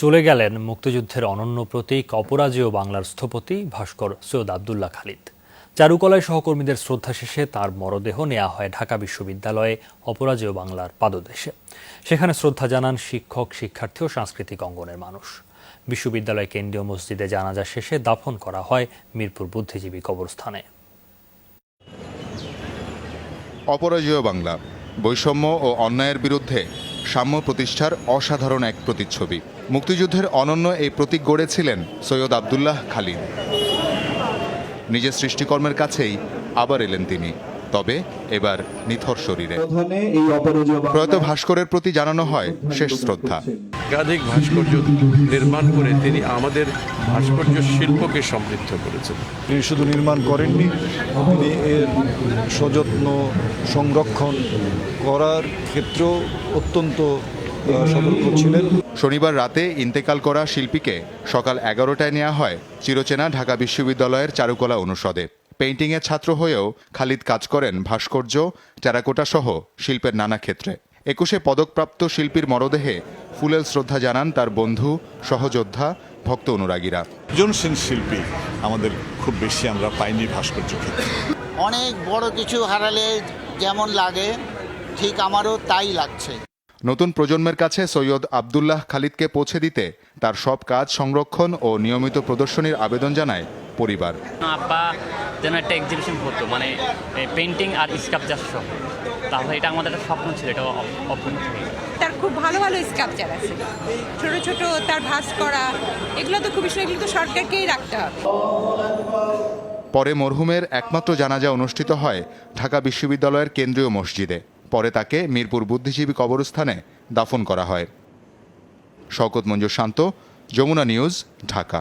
চলে গেলেন মুক্তিযুদ্ধের অনন্য প্রতীক, অপরাজেয় বাংলার স্থপতি ভাস্কর সৈয়দ আবদুল্লাহ খালিদ। চারুকলায় সহকর্মীদের শ্রদ্ধা শেষে তার মরদেহ নেওয়া হয় ঢাকা বিশ্ববিদ্যালয়ে, অপরাজেয় বাংলার পাদদেশে। সেখানে শ্রদ্ধা জানান শিক্ষক, শিক্ষার্থী ও সাংস্কৃতিক অঙ্গনের মানুষ। বিশ্ববিদ্যালয় কেন্দ্রীয় মসজিদে জানাজা শেষে দাফন করা হয় মিরপুর বুদ্ধিজীবী কবরস্থানে। অপরাজেয় বাংলা, বৈষম্য ও অন্যায়ের বিরুদ্ধে সাম্য প্রতিষ্ঠার অসাধারণ এক প্রতিচ্ছবি। মুক্তিযুদ্ধের অনন্য এই প্রতীক গড়েছিলেন সৈয়দ আবদুল্লাহ খালিদ। নিজের সৃষ্টিকর্মের কাছেই আবার এলেন তিনি। তবে এবার নিথর শরীরে। প্রয়াত ভাস্করের প্রতি জানানো হয় শেষ শ্রদ্ধা। একাধিক ভাস্কর্য নির্মাণ করে তিনি আমাদের ভাস্কর্য শিল্পকে সমৃদ্ধ করেছেন। তিনি শুধু নির্মাণ করেননি তিনি এর সযত্ন সংরক্ষণ করার ক্ষেত্রেও অত্যন্ত সতর্ক ছিলেন। শনিবার রাতে ইন্তেকাল করা শিল্পীকে সকাল এগারোটায় নেওয়া হয় চিরচেনা ঢাকা বিশ্ববিদ্যালয়ের চারুকলা অনুষদে। পেইন্টিংয়ের ছাত্র হয়েও খালিদ কাজ করেন ভাস্কর্য টেরাকোটা সহ শিল্পের নানা ক্ষেত্রে। একুশে পদকপ্রাপ্ত শিল্পীর মরদেহে ফুলেল শ্রদ্ধা জানান তার বন্ধু সহযোদ্ধা ভক্ত অনুরাগীরা। সৃজনশীল শিল্পী আমাদের খুব বেশি আমরা পাইনি ভাস্কর্য অনেক বড় কিছু হারালে যেমন লাগে ঠিক আমারও তাই লাগছে। নতুন প্রজন্মের কাছে সৈয়দ আবদুল্লাহ খালিদকে পৌঁছে দিতে তার সব কাজ সংরক্ষণ ও নিয়মিত প্রদর্শনীর আবেদন জানায় পরিবার। আব্বা যেন একটা এক্সিবিশন হতো মানে পেন্টিং আর স্কাপচার সহ। তাহলে এটা আমাদের একটা স্বপ্ন ছিল এটা অপূর্ণ গেল। তার খুব ভালো ভালো স্কাপচার আছে। ছোট ছোট তার ভাস করা এগুলো তো খুবই সুন্দর, এগুলো তো সরকারকেই রাখতে হবে। পরে মরহুমের একমাত্র জানাজা অনুষ্ঠিত হয় ঢাকা বিশ্ববিদ্যালয়ের কেন্দ্রীয় মসজিদে। পরে তাকে মিরপুর বুদ্ধিজীবী কবরস্থানে দাফন করা হয়। শওকত মঞ্জুর শান্ত যমুনা নিউজ ঢাকা।